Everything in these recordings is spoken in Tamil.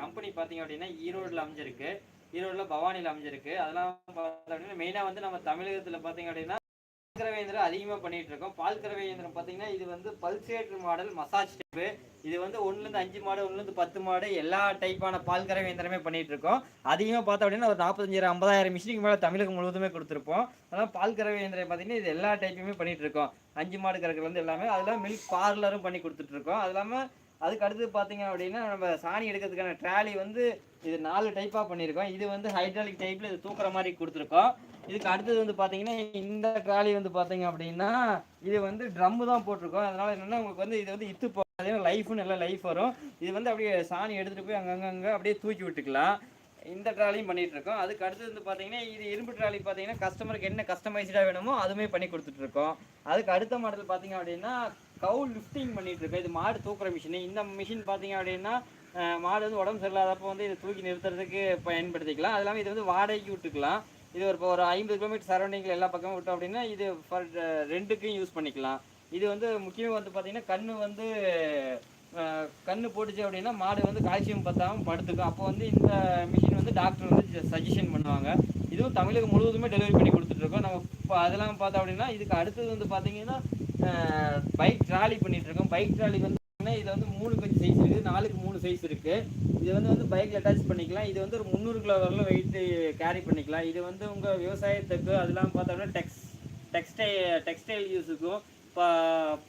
கம்பெனி பார்த்தீங்க அப்படின்னா ஈரோடுல அமைஞ்சிருக்கு. ஈரோடுல பவானியில் அமைஞ்சிருக்கு. அதெல்லாம் பார்த்தோம் அப்படின்னா மெயினாக வந்து நம்ம தமிழகத்தில் பார்த்தீங்க அப்படின்னா பால்கறவை இயந்திரம் அதிகமாக பண்ணிட்டு இருக்கோம். பால்கறவை இயந்திரம் பார்த்தீங்கன்னா இது வந்து பல்சேட்டர் மாடல் மசாஜ் டைப்பு இது வந்து ஒன்றுலேருந்து அஞ்சு மாடு ஒன்றுலேருந்து பத்து மாடு எல்லா டைப்பான பால்கறவை இயந்திரமே பண்ணிட்டு இருக்கோம். அதிகமாக பார்த்தோம் அப்படின்னா ஒரு நாற்பத்தஞ்சாயிரம் ஐம்பதாயிரம் மிஷினுக்கு மேலே தமிழகம் முழுவதுமே கொடுத்துருப்போம். அதனால் பால்கறவை இயந்திரம் பார்த்தீங்கன்னா இது எல்லா டைப்புமே பண்ணிட்டு இருக்கோம். அஞ்சு மாடு கறக்குலேருந்து எல்லாமே அதெல்லாம் மில்க் பார்லரும் பண்ணி கொடுத்துட்டு இருக்கோம். அது இல்லாமல் அதுக்கு அடுத்து பார்த்தீங்க அப்படின்னா நம்ம சாணி எடுக்கிறதுக்கான ட்ராலி வந்து இது நாலு டைப்பாக பண்ணியிருக்கோம். இது வந்து ஹைட்ராலிக் டைப்பில் இது தூக்குற மாதிரி கொடுத்துருக்கோம். இதுக்கு அடுத்தது வந்து பார்த்தீங்கன்னா இந்த ட்ராலி வந்து பார்த்தீங்க அப்படின்னா இது வந்து ட்ரம்மு தான் போட்டிருக்கோம். அதனால் என்னென்னா உங்களுக்கு வந்து இது வந்து இத்து போகாது. லைஃபும் நல்ல லைஃப் வரும். இது வந்து அப்படியே சாணி எடுத்துகிட்டு போய் அங்கங்கே அப்படியே தூக்கி விட்டுக்கலாம். இந்த ட்ராலியும் பண்ணிட்டு இருக்கோம். அதுக்கு அடுத்தது வந்து பார்த்தீங்கன்னா இது இரும்பு ட்ராலி பார்த்தீங்கன்னா கஸ்டமருக்கு என்ன கஸ்டமைஸ்டாக வேணுமோ அதுவுமே பண்ணி கொடுத்துட்ருக்கோம் அதுக்கு அடுத்த மாடல் பார்த்தீங்க அப்படின்னா கவு லிஃப்டிங் பண்ணிட்டு இருக்கு இது மாடு தூக்குற மிஷின் இந்த மிஷின் பார்த்தீங்க அப்படின்னா மாடு வந்து உடம்பு சரியில்லாதப்போ வந்து இதை தூக்கி நிறுத்துறதுக்கு பயன்படுத்திக்கலாம். அது இல்லாமல் இது வந்து வாடகைக்கு விட்டுக்கலாம். இது ஒரு இப்போ ஒரு ஐம்பது கிலோமீட்டர் சரௌண்டிங்கில் எல்லா பக்கமும் விட்டோம் அப்படின்னா இது ஃபார் ரெண்டுக்கும் யூஸ் பண்ணிக்கலாம். இது வந்து முக்கியமாக வந்து பார்த்தீங்கன்னா கண் வந்து கண்ணு போட்டுச்சு அப்படின்னா மாடு வந்து கால்சியம் பத்தாமல் படுத்துக்கும். அப்போ வந்து இந்த மிஷின் வந்து டாக்டர் வந்து சஜஷன் பண்ணுவாங்க. இதுவும் தமிழகம் முழுவதுமே டெலிவரி பண்ணி கொடுத்துட்ருக்கோம் நம்ம இப்போ அதெல்லாம் பார்த்தோம் அப்படின்னா இதுக்கு அடுத்தது வந்து பார்த்தீங்கன்னா பைக் ட்ராலி பண்ணிட்டு இருக்கோம். பைக் ட்ராலி வந்து இது வந்து மூணு கொஞ்சம் சைஸ் இருக்குது. நாலுக்கு மூணு சைஸ் இருக்குது இது வந்து வந்து பைக்கில் அட்டாச் பண்ணிக்கலாம். இது வந்து ஒரு முந்நூறு கிலோ வரலாம் வெயிட் கேரி பண்ணிக்கலாம். இது வந்து உங்கள் விவசாயத்துக்கு அதெல்லாம் பார்த்தோம்னா டெக்ஸ் டெக்ஸ்டைல் டெக்ஸ்டைல் யூஸுக்கும் இப்போ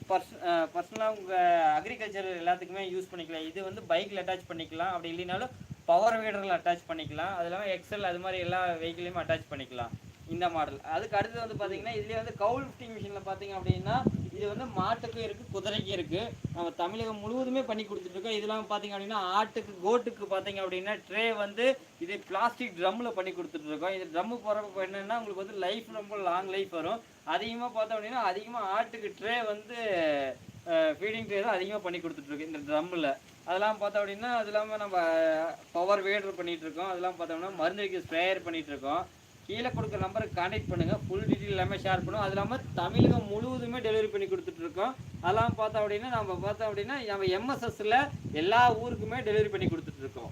பர்ஸ் பர்சனலாக உங்கள் அக்ரிகல்ச்சர் எல்லாத்துக்குமே யூஸ் பண்ணிக்கலாம். இது வந்து பைக்கில் அட்டாச் பண்ணிக்கலாம். அப்படி இல்லைனாலும் பவர் வீடரில் அட்டாச் பண்ணிக்கலாம். அது இல்லாமல் எக்ஸல் அது மாதிரி எல்லா வெஹிக்கிளையும் அட்டாச் பண்ணிக்கலாம். இந்த மாடல் அதுக்கு அடுத்து வந்து பார்த்தீங்கன்னா இதுலேயே வந்து கவுல் லிஃப்டிங் மிஷினில் பார்த்தீங்க அப்படின்னா இது வந்து மாட்டுக்கும் இருக்குது குதிரைக்கும் இருக்குது நம்ம தமிழகம் முழுவதுமே பண்ணி கொடுத்துட்ருக்கோம் இதெல்லாம் பார்த்தீங்க அப்படின்னா ஆட்டுக்கு கோட்டுக்கு பார்த்தீங்க அப்படின்னா ட்ரே வந்து இது பிளாஸ்டிக் ட்ரம்மில் பண்ணி கொடுத்துட்ருக்கோம் இது ட்ரம்மு போகிறப்ப என்னென்னா உங்களுக்கு வந்து லைஃப் ரொம்ப லாங் லைஃப் வரும். அதிகமாக பார்த்தோம் அப்படின்னா அதிகமாக ஆட்டுக்கு ட்ரே வந்து ஃபீடிங் ட்ரே தான் அதிகமாக பண்ணி கொடுத்துட்ருக்கு இந்த ட்ரம்மில் அதெல்லாம் பார்த்தோம் அப்படின்னா அது இல்லாமல் நம்ம பவர் வேடர் பண்ணிகிட்ருக்கோம் அதெல்லாம் பார்த்தோம்னா மருந்து ஸ்ப்ரேயர் பண்ணிகிட்ருக்கோம் கீழே கொடுக்குற நம்பருக்கு கனெக்ட் பண்ணுங்கள் ஃபுல் டீட்டெயில் எல்லாமே ஷேர் பண்ணுவோம். அது இல்லாமல் தமிழகம் முழுவதுமே டெலிவரி பண்ணி கொடுத்துட்ருக்கோம் அதெல்லாம் பார்த்தோம் அப்படின்னா நம்ம பார்த்தோம் அப்படின்னா நம்ம எம்எஸ்எஸ்ஸில் எல்லா ஊருக்குமே டெலிவரி பண்ணி கொடுத்துட்ருக்கோம்